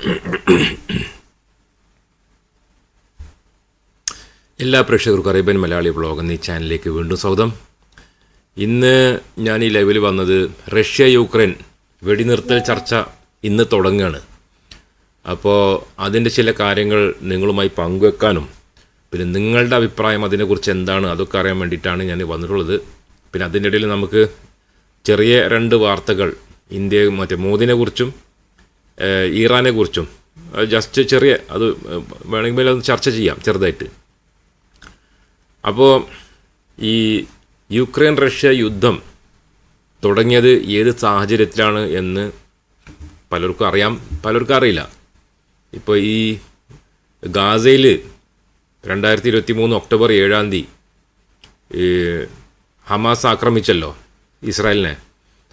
എല്ലാ പ്രേക്ഷകർക്കും Arabian Malayali blog എന്നീ ചാനലിലേക്ക് വീണ്ടും സ്വാഗതം. ഇന്ന് ഞാൻ ഈ ലൈവിൽ വന്നത് റഷ്യ യുക്രൈൻ വെടിനിർത്തൽ ചർച്ച ഇന്ന് തുടങ്ങുകയാണ് അപ്പോൾ അതിന്റെ ചില കാര്യങ്ങൾ നിങ്ങളുമായി പങ്കുവെക്കാനും പിന്നെ നിങ്ങളുടെ അഭിപ്രായം അതിനെക്കുറിച്ച് എന്താണ് അതൊക്കെ അറിയാൻ വേണ്ടിയിട്ടാണ് ഞാൻ വന്നിട്ടുള്ളത്. പിന്നെ അതിന്റെ ഇടയിൽ നമുക്ക് ചെറിയ രണ്ട് വാർത്തകൾ ഇന്ത്യ മറ്റേ മോദിനെ കുറിച്ചും ഇറാനെ കുറിച്ചും. ജസ്റ്റ് ചെറിയ അത് വേണമെങ്കിൽ അത് ചർച്ച ചെയ്യാം ചെറുതായിട്ട്. അപ്പോൾ ഈ യുക്രൈൻ റഷ്യ യുദ്ധം തുടങ്ങിയത് ഏത് സാഹചര്യത്തിലാണ് എന്ന് പലർക്കും അറിയാം പലർക്കും അറിയില്ല. ഇപ്പോൾ ഈ ഗാസയിൽ രണ്ടായിരത്തി ഇരുപത്തി മൂന്ന് ഒക്ടോബർ ഏഴാം തീയതി ഹമാസ് ആക്രമിച്ചല്ലോ ഇസ്രായേലിനെ.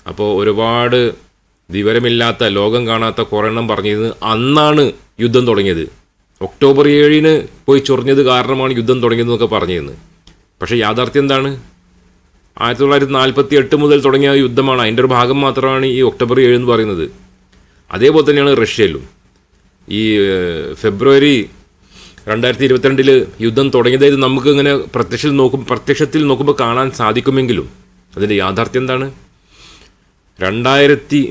അപ്പോൾ ഒരുപാട് വിവരമില്ലാത്ത ലോകം കാണാത്ത കുറെണ്ണം എണ്ണം അന്നാണ് യുദ്ധം തുടങ്ങിയത്. ഒക്ടോബർ ഏഴിന് പോയി ചൊറിഞ്ഞത് കാരണമാണ് യുദ്ധം തുടങ്ങിയതെന്നൊക്കെ പറഞ്ഞിരുന്നു പക്ഷേ യാഥാർത്ഥ്യം എന്താണ്? ആയിരത്തി തൊള്ളായിരത്തി നാൽപ്പത്തി എട്ട് മുതൽ തുടങ്ങിയ യുദ്ധമാണ് അതിന്റെ ഒരു ഭാഗം മാത്രമാണ് ഈ ഒക്ടോബർ ഏഴ് എന്ന് പറയുന്നത്. അതേപോലെ തന്നെയാണ് റഷ്യയിലും. ഈ ഫെബ്രുവരി രണ്ടായിരത്തി ഇരുപത്തിരണ്ടിൽ യുദ്ധം തുടങ്ങിയതായത് നമുക്ക് ഇങ്ങനെ പ്രത്യക്ഷത്തിൽ നോക്കും പ്രത്യക്ഷത്തിൽ നോക്കുമ്പോൾ കാണാൻ സാധിക്കുമെങ്കിലും അതിന്റെ യാഥാർത്ഥ്യം എന്താണ്? രണ്ടായിരത്തി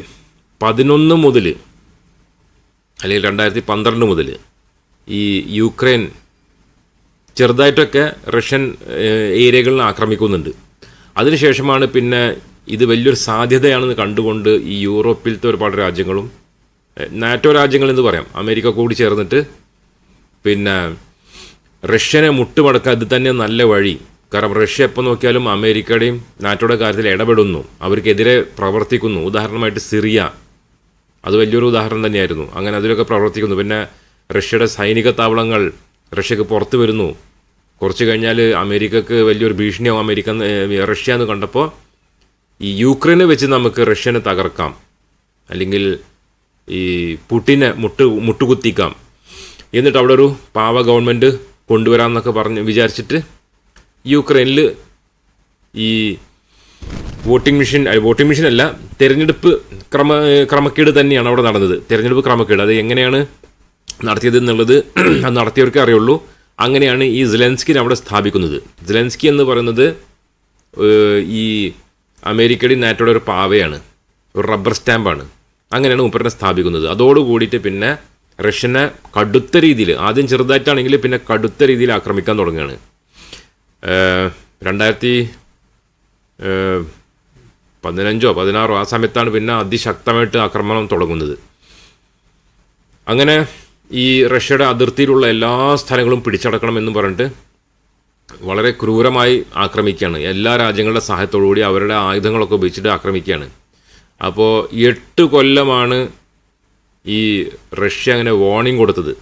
പതിനൊന്ന് മുതൽ അല്ലെങ്കിൽ രണ്ടായിരത്തി പന്ത്രണ്ട് മുതൽ ഈ യുക്രൈൻ ചെറുതായിട്ടൊക്കെ റഷ്യൻ ഏരിയകളിൽ ആക്രമിക്കുന്നുണ്ട്. അതിനുശേഷമാണ് പിന്നെ ഇത് വലിയൊരു സാധ്യതയാണെന്ന് കണ്ടുകൊണ്ട് ഈ യൂറോപ്പിലത്തെ ഒരുപാട് രാജ്യങ്ങളും നാറ്റോ രാജ്യങ്ങൾ എന്ന് പറയാം. അമേരിക്ക കൂടി ചേർന്നിട്ട് പിന്നെ റഷ്യനെ മുട്ടുമടക്കാൻ ഇത് തന്നെ നല്ല വഴി. കാരണം റഷ്യ എപ്പോൾ നോക്കിയാലും അമേരിക്കയുടെയും നാറ്റോയുടെ കാര്യത്തിൽ ഇടപെടുന്നു. അവർക്കെതിരെ പ്രവർത്തിക്കുന്നു. ഉദാഹരണമായിട്ട് സിറിയ. അത് വലിയൊരു ഉദാഹരണം തന്നെയായിരുന്നു. അങ്ങനെ അതിലൊക്കെ പ്രവർത്തിക്കുന്നു. പിന്നെ റഷ്യയുടെ സൈനിക താവളങ്ങൾ റഷ്യക്ക് പുറത്ത് വരുന്നു. കുറച്ച് കഴിഞ്ഞാൽ അമേരിക്കക്ക് വലിയൊരു ഭീഷണിയാവും. അമേരിക്ക റഷ്യ എന്ന് കണ്ടപ്പോൾ ഈ യുക്രൈനെ വെച്ച് നമുക്ക് റഷ്യനെ തകർക്കാം. അല്ലെങ്കിൽ ഈ പുട്ടിനെ മുട്ട് മുട്ടുകുത്തിക്കാം. എന്നിട്ട് അവിടെ ഒരു പാവ ഗവൺമെന്റ് കൊണ്ടുവരാമെന്നൊക്കെ പറഞ്ഞ് വിചാരിച്ചിട്ട് യുക്രൈനിൽ ഈ വോട്ടിംഗ് മെഷീൻ വോട്ടിംഗ് മെഷീൻ അല്ല തെരഞ്ഞെടുപ്പ് ക്രമ ക്രമക്കേട് തന്നെയാണ് അവിടെ നടന്നത്. തെരഞ്ഞെടുപ്പ് ക്രമക്കേട്. അത് എങ്ങനെയാണ് നടത്തിയത് എന്നുള്ളത് അത് നടത്തിയവർക്കേ അറിയുള്ളൂ. അങ്ങനെയാണ് ഈ സിലൻസ്കിനെ അവിടെ സ്ഥാപിക്കുന്നത്. സിലൻസ്കി എന്ന് പറയുന്നത് ഈ അമേരിക്കയുടെ നാറ്റോയുടെ ഒരു പാവയാണ്. ഒരു റബ്ബർ സ്റ്റാമ്പാണ്. അങ്ങനെയാണ് മൂപ്പരനെ സ്ഥാപിക്കുന്നത്. അതോടുകൂടിയിട്ട് പിന്നെ റഷ്യനെ കടുത്ത രീതിയിൽ ആദ്യം ചെറുതായിട്ടാണെങ്കിൽ പിന്നെ കടുത്ത രീതിയിൽ ആക്രമിക്കാൻ തുടങ്ങുകയാണ്. രണ്ടായിരത്തി പതിനഞ്ചോ പതിനാറോ ആ സമയത്താണ് പിന്നെ അതിശക്തമായിട്ട് ആക്രമണം തുടങ്ങുന്നത്. അങ്ങനെ ഈ റഷ്യയുടെ അതിർത്തിയിലുള്ള എല്ലാ സ്ഥലങ്ങളും പിടിച്ചടക്കണമെന്ന് പറഞ്ഞിട്ട് വളരെ ക്രൂരമായി ആക്രമിക്കുകയാണ്. എല്ലാ രാജ്യങ്ങളുടെ സഹായത്തോടുകൂടി അവരുടെ ആയുധങ്ങളൊക്കെ ഉപയോഗിച്ചിട്ട് ആക്രമിക്കുകയാണ്. അപ്പോൾ എട്ട് കൊല്ലമാണ് ഈ റഷ്യ അങ്ങനെ വാർണിംഗ് കൊടുത്തത്.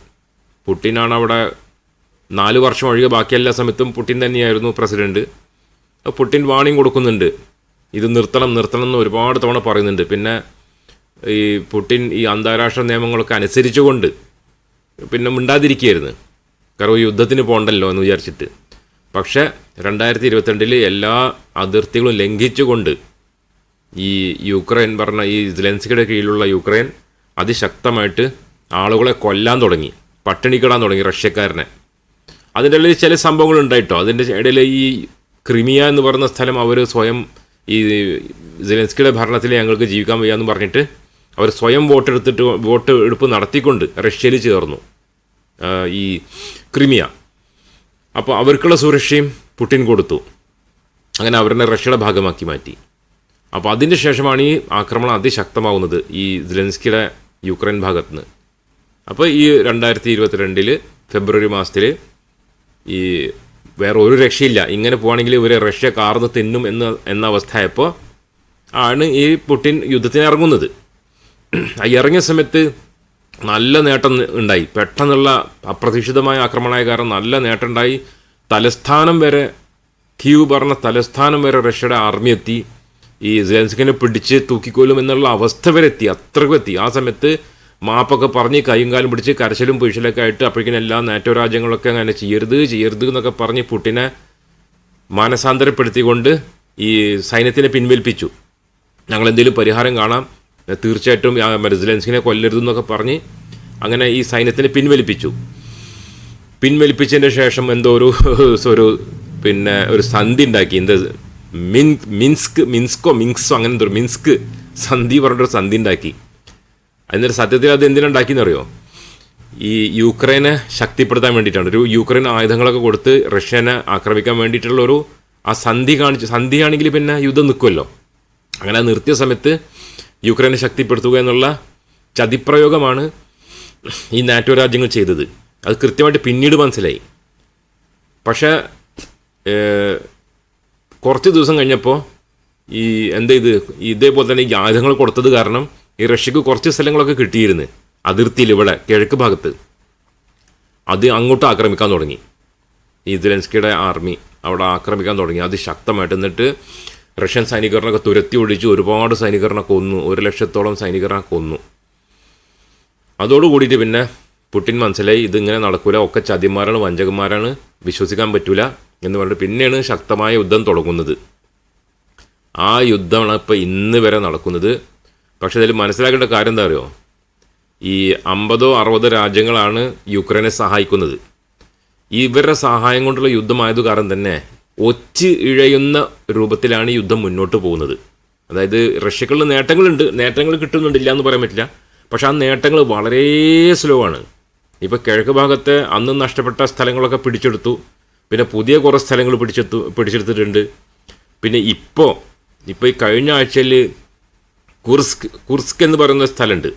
പുട്ടിനാണ് അവിടെ നാല് വർഷം ഒഴികെ ബാക്കി എല്ലാ സമയത്തും പുട്ടിൻ തന്നെയായിരുന്നു പ്രസിഡന്റ് പുട്ടിൻ വാർണിംഗ് കൊടുക്കുന്നുണ്ട്. ഇത് നിർത്തണം നിർത്തണം എന്ന് ഒരുപാട് തവണ പറയുന്നുണ്ട്. പിന്നെ ഈ പുടിൻ ഈ അന്താരാഷ്ട്ര നിയമങ്ങളൊക്കെ അനുസരിച്ചുകൊണ്ട് പിന്നെ മിണ്ടാതിരിക്കുകയായിരുന്നു. കാരണം യുദ്ധത്തിന് പോകണ്ടല്ലോ എന്ന് വിചാരിച്ചിട്ട്. പക്ഷേ രണ്ടായിരത്തി ഇരുപത്തിരണ്ടിൽ എല്ലാ അതിർത്തികളും ലംഘിച്ചുകൊണ്ട് ഈ യുക്രൈൻ പറഞ്ഞ ഈ സെലൻസ്കിയുടെ കീഴിലുള്ള യുക്രൈൻ അതിശക്തമായിട്ട് ആളുകളെ കൊല്ലാൻ തുടങ്ങി പട്ടിണിക്കിടാൻ തുടങ്ങി റഷ്യക്കാരനെ. അതിന്റെ ഇടയിൽ ചില സംഭവങ്ങൾ ഉണ്ടായിട്ടോ അതിന്റെ ഇടയിൽ ഈ ക്രിമിയ എന്ന് പറയുന്ന സ്ഥലം അവർ സ്വയം ഈ സെലൻസ്കിയുടെ ഭരണത്തിൽ ഞങ്ങൾക്ക് ജീവിക്കാൻ വയ്യാന്ന് പറഞ്ഞിട്ട് അവർ സ്വയം വോട്ടെടുത്തിട്ട് വോട്ട് എടുപ്പ് നടത്തിക്കൊണ്ട് റഷ്യയിൽ ചേർന്നു. ഈ ക്രിമിയ. അപ്പോൾ അവർക്കുള്ള സുരക്ഷയും പുടിൻ കൊടുത്തു. അങ്ങനെ അവരെ റഷ്യയുടെ ഭാഗമാക്കി മാറ്റി. അപ്പോൾ അതിന്റെ ശേഷമാണ് ഈ ആക്രമണം അതിശക്തമാവുന്നത് ഈ സെലൻസ്കിയുടെ യുക്രൈൻ ഭാഗത്ത് നിന്ന് അപ്പോൾ ഈ രണ്ടായിരത്തി ഇരുപത്തിരണ്ടിൽ ഫെബ്രുവരി മാസത്തിൽ ഈ വേറെ ഒരു രക്ഷയില്ല. ഇങ്ങനെ പോവാണെങ്കിൽ ഇവരെ റഷ്യ കാർന്ന് തിന്നും എന്ന എന്ന അവസ്ഥയായപ്പോൾ ആണ് ഈ പുട്ടിൻ യുദ്ധത്തിന് ഇറങ്ങുന്നത്. ഇറങ്ങിയ സമയത്ത് നല്ല നേട്ടം ഉണ്ടായി. പെട്ടെന്നുള്ള അപ്രതീക്ഷിതമായ ആക്രമണമായ കാരണം നല്ല നേട്ടം ഉണ്ടായി. തലസ്ഥാനം വരെ കീവ് പറഞ്ഞ തലസ്ഥാനം വരെ റഷ്യയുടെ ആർമി എത്തി. ഈ സെൻസ്കിനെ പിടിച്ച് തൂക്കിക്കൊല്ലും എന്നുള്ള അവസ്ഥ വരെ എത്തി. അത്രക്കും എത്തി. ആ സമയത്ത് മാപ്പൊക്കെ പറഞ്ഞ് കൈയും കാലും പിടിച്ച് കരച്ചിലും പുഴിച്ചിലൊക്കെ ആയിട്ട് അപ്പോഴേക്കും എല്ലാ നാറ്റോ രാജ്യങ്ങളൊക്കെ അങ്ങനെ ചെയ്യരുത് ചെയ്യരുത് എന്നൊക്കെ പറഞ്ഞ് പുട്ടിനെ മാനസാന്തരപ്പെടുത്തിക്കൊണ്ട് ഈ സൈന്യത്തിനെ പിൻവലിപ്പിച്ചു. ഞങ്ങൾ എന്തെങ്കിലും പരിഹാരം കാണാം. തീർച്ചയായിട്ടും ആ കൊല്ലരുത് എന്നൊക്കെ പറഞ്ഞ് അങ്ങനെ ഈ സൈന്യത്തിനെ പിൻവലിപ്പിച്ചു. പിൻവലിപ്പിച്ചതിന് ശേഷം എന്തോ ഒരു ഒരു പിന്നെ ഒരു സന്ധി ഉണ്ടാക്കി. എന്ത്? മിൻ മിൻസ്ക് മിൻസ്കോ മിൻസോ അങ്ങനെ എന്തോ മിൻസ്ക് സന്ധി പറഞ്ഞിട്ടൊരു സന്ധി ഉണ്ടാക്കി. എന്നിട്ട് സത്യത്തിൽ അത് എന്തിനുണ്ടാക്കിയെന്ന് അറിയോ ഈ യുക്രൈനെ ശക്തിപ്പെടുത്താൻ വേണ്ടിയിട്ടാണ്. ഒരു യുക്രൈൻ ആയുധങ്ങളൊക്കെ കൊടുത്ത് റഷ്യനെ ആക്രമിക്കാൻ വേണ്ടിയിട്ടുള്ള ഒരു ആ സന്ധി കാണിച്ച് സന്ധിയാണെങ്കിൽ പിന്നെ യുദ്ധം നിൽക്കുമല്ലോ അങ്ങനെ നിർത്തിയ സമയത്ത് യുക്രൈനെ ശക്തിപ്പെടുത്തുക എന്നുള്ള ചതിപ്രയോഗമാണ് ഈ നാറ്റോ രാജ്യങ്ങൾ ചെയ്തത്. അത് കൃത്യമായിട്ട് പിന്നീട് മനസ്സിലായി. പക്ഷേ കുറച്ച് ദിവസം കഴിഞ്ഞപ്പോൾ ഈ എന്താ ഇത് ഇതേപോലെ തന്നെ ഈ ആയുധങ്ങൾ കൊടുത്തത് കാരണം ഈ റഷ്യക്ക് കുറച്ച് സ്ഥലങ്ങളൊക്കെ കിട്ടിയിരുന്നു. അതിർത്തിയിൽ ഇവിടെ കിഴക്ക് ഭാഗത്ത്. അത് അങ്ങോട്ട് ആക്രമിക്കാൻ തുടങ്ങി. ഈ സെലൻസ്കിയുടെ ആർമി അവിടെ ആക്രമിക്കാൻ തുടങ്ങി. അത് ശക്തമായിട്ട്. എന്നിട്ട് റഷ്യൻ സൈനികരനൊക്കെ തുരത്തി ഒഴിച്ച് ഒരുപാട് സൈനികരനെ കൊന്നു. ഒരു ലക്ഷത്തോളം സൈനികരനെ കൊന്നു. അതോടുകൂടിയിട്ട് പിന്നെ പുടിൻ മനസ്സിലായി ഇതിങ്ങനെ നടക്കൂല. ഒക്കെ ചതിമാരാണ് വഞ്ചകന്മാരാണ്. വിശ്വസിക്കാൻ പറ്റൂല എന്ന് പറഞ്ഞിട്ട് പിന്നെയാണ് ശക്തമായ യുദ്ധം തുടങ്ങുന്നത്. ആ യുദ്ധമാണ് ഇപ്പോൾ ഇന്ന് വരെ നടക്കുന്നത്. പക്ഷേ ഇതിൽ മനസ്സിലാക്കേണ്ട കാര്യം എന്താ അറിയോ? ഈ അമ്പതോ അറുപതോ രാജ്യങ്ങളാണ് യുക്രൈനെ സഹായിക്കുന്നത്. ഇവരുടെ സഹായം കൊണ്ടുള്ള യുദ്ധമായത് കാരണം തന്നെ ഒച്ച് ഇഴയുന്ന രൂപത്തിലാണ് യുദ്ധം മുന്നോട്ട് പോകുന്നത്. അതായത് റഷ്യക്കുള്ള നേട്ടങ്ങളുണ്ട്. നേട്ടങ്ങൾ കിട്ടുന്നുണ്ടില്ല എന്ന് പറയാൻ പറ്റില്ല. പക്ഷെ ആ നേട്ടങ്ങൾ വളരെ സ്ലോ ആണ്. ഇപ്പോൾ കിഴക്ക് ഭാഗത്തെ അന്ന് നഷ്ടപ്പെട്ട സ്ഥലങ്ങളൊക്കെ പിടിച്ചെടുത്തു. പിന്നെ പുതിയ കുറേ സ്ഥലങ്ങൾ പിടിച്ചെടുത്തു പിടിച്ചെടുത്തിട്ടുണ്ട്. പിന്നെ ഇപ്പോൾ ഇപ്പോൾ ഈ കഴിഞ്ഞ ആഴ്ചയിൽ കുർസ്ക് കുർസ്ക് എന്ന് പറയുന്ന സ്ഥലമുണ്ട്.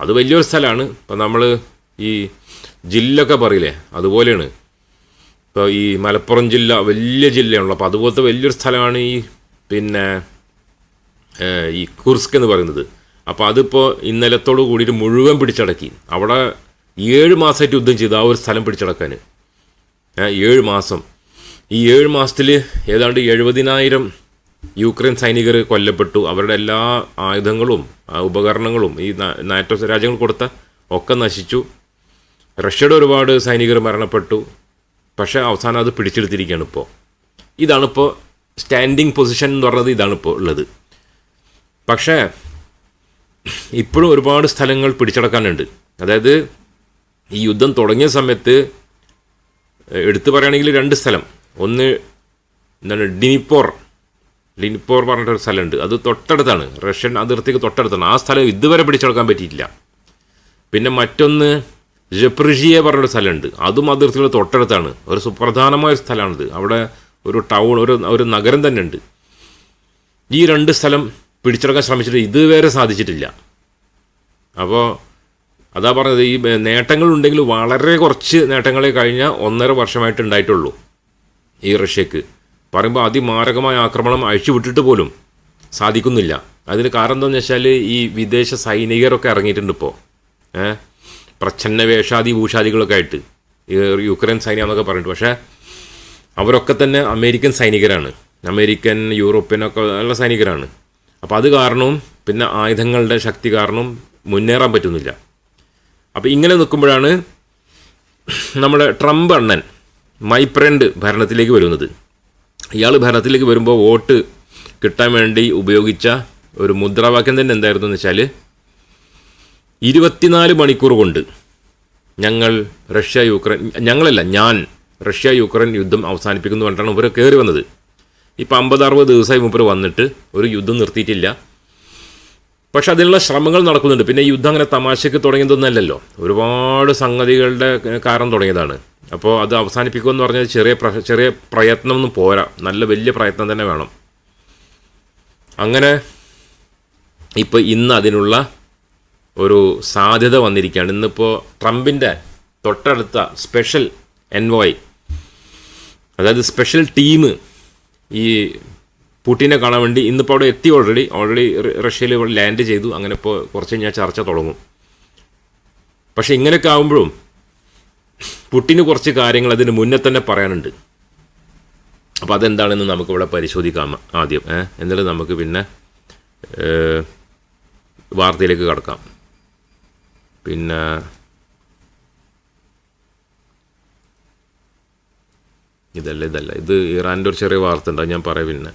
അത് വലിയൊരു സ്ഥലമാണ്. ഇപ്പം നമ്മൾ ഈ ജില്ലൊക്കെ പറയില്ലേ? അതുപോലെയാണ്. ഇപ്പോൾ ഈ മലപ്പുറം ജില്ല വലിയ ജില്ലയാണല്ലോ അപ്പോൾ അതുപോലത്തെ വലിയൊരു സ്ഥലമാണ് ഈ പിന്നെ ഈ കുർസ്ക് എന്ന് പറയുന്നത്. അപ്പോൾ അതിപ്പോൾ ഇന്നലത്തോട് കൂടിയിട്ട് മുഴുവൻ പിടിച്ചടക്കി. അവിടെ ഏഴ് മാസമായിട്ട് യുദ്ധം ചെയ്തു. ആ ഒരു സ്ഥലം പിടിച്ചടക്കാൻ. ഏഴ് മാസം. ഈ ഏഴ് മാസത്തിൽ ഏതാണ്ട് എഴുപതിനായിരം യുക്രൈൻ സൈനികർ കൊല്ലപ്പെട്ടു. അവരുടെ എല്ലാ ആയുധങ്ങളും ഉപകരണങ്ങളും ഈ നാറ്റോ രാജ്യങ്ങൾ കൊടുത്ത ഒക്കെ നശിച്ചു. റഷ്യയുടെ ഒരുപാട് സൈനികർ മരണപ്പെട്ടു. പക്ഷേ അവസാനം അത് പിടിച്ചെടുത്തിരിക്കുകയാണ് ഇപ്പോൾ ഇതാണിപ്പോൾ സ്റ്റാൻഡിങ് പൊസിഷൻ എന്ന് പറഞ്ഞത് ഇതാണിപ്പോൾ ഉള്ളത്. പക്ഷേ ഇപ്പോഴും ഒരുപാട് സ്ഥലങ്ങൾ പിടിച്ചടക്കാനുണ്ട്. അതായത് ഈ യുദ്ധം തുടങ്ങിയ സമയത്ത് എടുത്തു പറയുകയാണെങ്കിൽ രണ്ട് സ്ഥലം. ഒന്ന് എന്താണ് ഡിനിപ്പോർ ലിനിപ്പോർ പറഞ്ഞിട്ടൊരു സ്ഥലമുണ്ട്. അത് തൊട്ടടുത്താണ്. റഷ്യൻ അതിർത്തിക്ക് തൊട്ടടുത്താണ്. ആ സ്ഥലം ഇതുവരെ പിടിച്ചെടുക്കാൻ പറ്റിയിട്ടില്ല. പിന്നെ മറ്റൊന്ന് ജപ്രിഷിയെ പറഞ്ഞൊരു സ്ഥലമുണ്ട്. അതും അതിർത്തിയുടെ തൊട്ടടുത്താണ്. ഒരു സുപ്രധാനമായ സ്ഥലമാണിത്. അവിടെ ഒരു ടൗൺ ഒരു ഒരു നഗരം തന്നെ ഉണ്ട് ഈ രണ്ട് സ്ഥലം പിടിച്ചെടുക്കാൻ ശ്രമിച്ചിട്ട് ഇതുവരെ സാധിച്ചിട്ടില്ല. അപ്പോൾ അതാ പറഞ്ഞത് ഈ നേട്ടങ്ങളുണ്ടെങ്കിൽ വളരെ കുറച്ച് നേട്ടങ്ങളെ കഴിഞ്ഞ ഒന്നര വർഷമായിട്ട് ഉണ്ടായിട്ടുള്ളൂ ഈ റഷ്യക്ക്. പറയുമ്പോൾ അതിമാരകമായ ആക്രമണം അഴിച്ചുവിട്ടിട്ട് പോലും സാധിക്കുന്നില്ല. അതിന് കാരണം എന്താണെന്ന് വെച്ചാൽ ഈ വിദേശ സൈനികരൊക്കെ ഇറങ്ങിയിട്ടുണ്ട് ഇപ്പോൾ ഏഹ് പ്രച്ഛന്ന വേഷാദി ഭൂഷാദികളൊക്കെ ആയിട്ട്. യുക്രൈൻ സൈന്യം എന്നൊക്കെ പറഞ്ഞിട്ട്. പക്ഷേ അവരൊക്കെ തന്നെ അമേരിക്കൻ സൈനികരാണ്. അമേരിക്കൻ യൂറോപ്യൻ ഒക്കെ ഉള്ള സൈനികരാണ്. അപ്പോൾ അത് കാരണവും പിന്നെ ആയുധങ്ങളുടെ ശക്തി കാരണവും മുന്നേറാൻ പറ്റുന്നില്ല. അപ്പോൾ ഇങ്ങനെ നിൽക്കുമ്പോഴാണ് നമ്മുടെ ട്രംപ് അണ്ണൻ മൈപ്രണ്ട് ഭരണത്തിലേക്ക് വരുന്നത്. ഇയാൾ ഭരണത്തിലേക്ക് വരുമ്പോൾ വോട്ട് കിട്ടാൻ വേണ്ടി ഉപയോഗിച്ച ഒരു മുദ്രാവാക്യം തന്നെ എന്തായിരുന്നു എന്ന് വെച്ചാൽ ഇരുപത്തിനാല് മണിക്കൂർ കൊണ്ട് ഞങ്ങൾ റഷ്യ യുക്രൈൻ ഞങ്ങളല്ല ഞാൻ റഷ്യ യുക്രൈൻ യുദ്ധം അവസാനിപ്പിക്കുന്നു പറഞ്ഞിട്ടാണ് ഇവർ കയറി വന്നത്. ഇപ്പം അമ്പത് അറുപത് ദിവസമായി മുമ്പ് വന്നിട്ട് ഒരു യുദ്ധം നിർത്തിയിട്ടില്ല. പക്ഷെ അതിനുള്ള ശ്രമങ്ങൾ നടക്കുന്നുണ്ട്. പിന്നെ യുദ്ധം അങ്ങനെ തമാശയ്ക്ക് തുടങ്ങിയതൊന്നല്ലല്ലോ ഒരുപാട് സംഗതികളുടെ കാരണം തുടങ്ങിയതാണ്. അപ്പോൾ അത് അവസാനിപ്പിക്കുമെന്ന് പറഞ്ഞാൽ ചെറിയ ചെറിയ പ്രയത്നമൊന്നും പോരാ. നല്ല വലിയ പ്രയത്നം തന്നെ വേണം. അങ്ങനെ ഇപ്പോൾ ഇന്ന് അതിനുള്ള ഒരു സാധ്യത വന്നിരിക്കുകയാണ്. ഇന്നിപ്പോൾ ട്രംപിന്റെ തൊട്ടടുത്ത സ്പെഷ്യൽ എൻവോയ് അതായത് സ്പെഷ്യൽ ടീം ഈ പുട്ടിനെ കാണാൻ വേണ്ടി ഇന്നിപ്പോൾ അവിടെ എത്തി ഓൾറെഡി ഓൾറെഡി റഷ്യയിൽ ഇവിടെ ലാൻഡ് ചെയ്തു. അങ്ങനെ ഇപ്പോൾ കുറച്ച് കഴിഞ്ഞാൽ ചർച്ച തുടങ്ങും. പക്ഷേ ഇങ്ങനെയൊക്കെ ആകുമ്പോഴും പുട്ടിന് കുറച്ച് കാര്യങ്ങൾ അതിന് മുന്നേ തന്നെ പറയാനുണ്ട്. അപ്പോൾ അതെന്താണെന്ന് നമുക്കിവിടെ പരിശോധിക്കാം ആദ്യം? എന്നിട്ട് നമുക്ക് പിന്നെ വാർത്തയിലേക്ക് കടക്കാം. പിന്നെ ഇതല്ല ഇതല്ല. ഇത് ഇറാന്റെ ഒരു ചെറിയ വാർത്ത ഉണ്ട് ഞാൻ പറയാം പിന്നെ.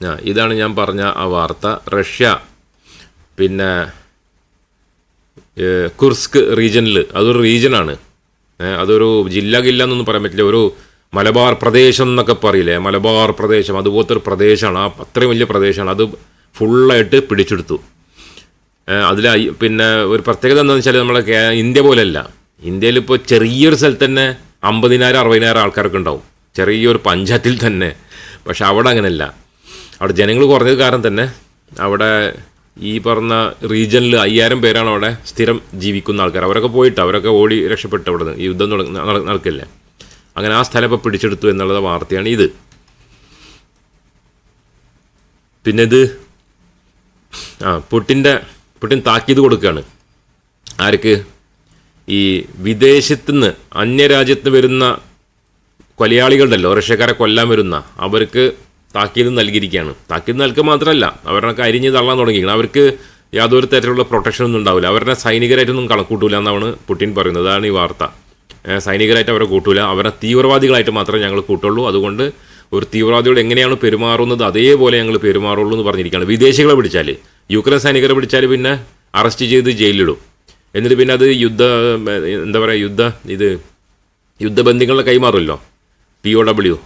ആ ഇതാണ് ഞാൻ പറഞ്ഞ ആ വാർത്ത. റഷ്യ പിന്നെ കുർസ്ക് റീജനിൽ അതൊരു റീജനാണ് ഏഹ്, അതൊരു ജില്ല ഗില്ല എന്നൊന്നും പറയാൻ പറ്റില്ല. ഒരു മലബാർ പ്രദേശം എന്നൊക്കെ പറയില്ലേ? മലബാർ പ്രദേശം അതുപോലത്തെ ഒരു പ്രദേശമാണ്. ആ അത്രയും വലിയ പ്രദേശമാണ്. അത് ഫുള്ളായിട്ട് പിടിച്ചെടുത്തു. അതിൽ പിന്നെ ഒരു പ്രത്യേകത എന്താണെന്ന് വെച്ചാൽ നമ്മളെ ഇന്ത്യ പോലെയല്ല ഇന്ത്യയിൽ ഇപ്പോൾ ചെറിയൊരു സ്ഥലത്ത് തന്നെ അമ്പതിനായിരം അറുപതിനായിരം ആൾക്കാരൊക്കെ ഉണ്ടാവും. ചെറിയൊരു പഞ്ചായത്തിൽ തന്നെ. പക്ഷെ അവിടെ അങ്ങനെയല്ല അവിടെ ജനങ്ങൾ കുറഞ്ഞത് കാരണം തന്നെ അവിടെ ഈ പറഞ്ഞ റീജിയനിൽ അയ്യായിരം പേരാണ് അവിടെ സ്ഥിരം ജീവിക്കുന്ന ആൾക്കാർ. അവരൊക്കെ പോയിട്ട് അവരൊക്കെ ഓടി രക്ഷപ്പെട്ടു അവിടെ നിന്ന് യുദ്ധം നടക്കില്ലേ. അങ്ങനെ ആ സ്ഥലം ഇപ്പോൾ പിടിച്ചെടുത്തു എന്നുള്ള വാർത്തയാണ് ഇത്. പിന്നെ ഇത് ആ പുട്ടിന്റെ പുട്ടിൻ താക്കീത് കൊടുക്കുകയാണ് ആർക്ക്? ഈ വിദേശത്തു നിന്ന് അന്യരാജ്യത്ത് വരുന്ന കൊലയാളികളുണ്ടല്ലോ റഷ്യക്കാരെ കൊല്ലാൻ വരുന്ന അവർക്ക് താക്കീത് നൽകിയിരിക്കുകയാണ്. താക്കീത് നൽകുക മാത്രമല്ല അവരൊക്കെ അരിഞ്ഞ് തള്ളാൻ തുടങ്ങിയിരിക്കണം അവർക്ക് യാതൊരു തരത്തിലുള്ള പ്രൊട്ടക്ഷൻ ഒന്നും ഉണ്ടാവില്ല. അവരുടെ സൈനികരായിട്ടൊന്നും കണക്കൂട്ടൂല എന്നാണ് പുടിൻ പറയുന്നത്. അതാണ് ഈ വാർത്ത. സൈനികരായിട്ട് അവരെ കൂട്ടൂല. അവരെ തീവ്രവാദികളായിട്ട് മാത്രമേ ഞങ്ങൾ കൂട്ടുള്ളൂ. അതുകൊണ്ട് ഒരു തീവ്രവാദിയോട് എങ്ങനെയാണ് പെരുമാറുന്നത് അതേപോലെ ഞങ്ങൾ പെരുമാറുള്ളൂ എന്ന് പറഞ്ഞിരിക്കുകയാണ്. വിദേശികളെ പിടിച്ചാൽ യുക്രൈൻ സൈനികരെ പിടിച്ചാൽ പിന്നെ അറസ്റ്റ് ചെയ്ത് ജയിലിലിടും. എന്നിട്ട് പിന്നെ അത് യുദ്ധ എന്താ പറയുക യുദ്ധ ഇത് യുദ്ധബന്ധികളെ കൈമാറുമല്ലോ. പി ഒ ഡബ്ല്യു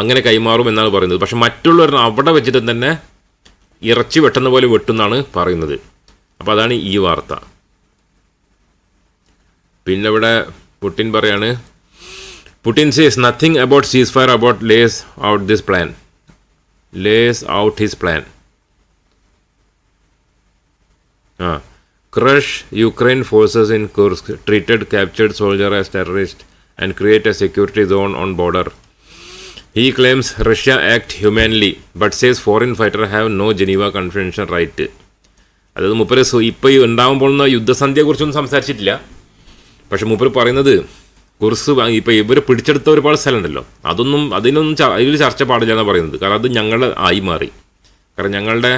അങ്ങനെ കൈമാറും എന്നാണ് പറയുന്നത്. പക്ഷെ മറ്റുള്ളവർ അവിടെ വെച്ചിട്ട് തന്നെ ഇറച്ചി വെട്ടുന്ന പോലെ വെട്ടുന്നാണ് പറയുന്നത്. അപ്പോൾ അതാണ് ഈ വാർത്ത. പിന്നെ ഇവിടെ പുട്ടിൻ പറയാണ് Putin says nothing about cease fire about lays out this plan lays out his plan uh crush Ukraine forces in Kursk treated captured soldier as terrorist and create a security zone on border He claims Russia act humanely, but says foreign fighter have no Geneva Convention right. അതായത് മൂപ്പര് ഇപ്പോൾ ഉണ്ടാവാൻ പോകുന്ന യുദ്ധസന്ധ്യയെക്കുറിച്ചൊന്നും സംസാരിച്ചിട്ടില്ല. പക്ഷെ മൂപ്പര് പറയുന്നത് കുറിസ് ഇപ്പോൾ ഇവർ പിടിച്ചെടുത്ത ഒരുപാട് സ്ഥലമുണ്ടല്ലോ. അതൊന്നും അതിനൊന്നും അതിൽ ചർച്ച പാടില്ല എന്നാണ് പറയുന്നത്. കാരണം അത് ഞങ്ങളുടെ ആയി മാറി. കാരണം ഞങ്ങളുടെ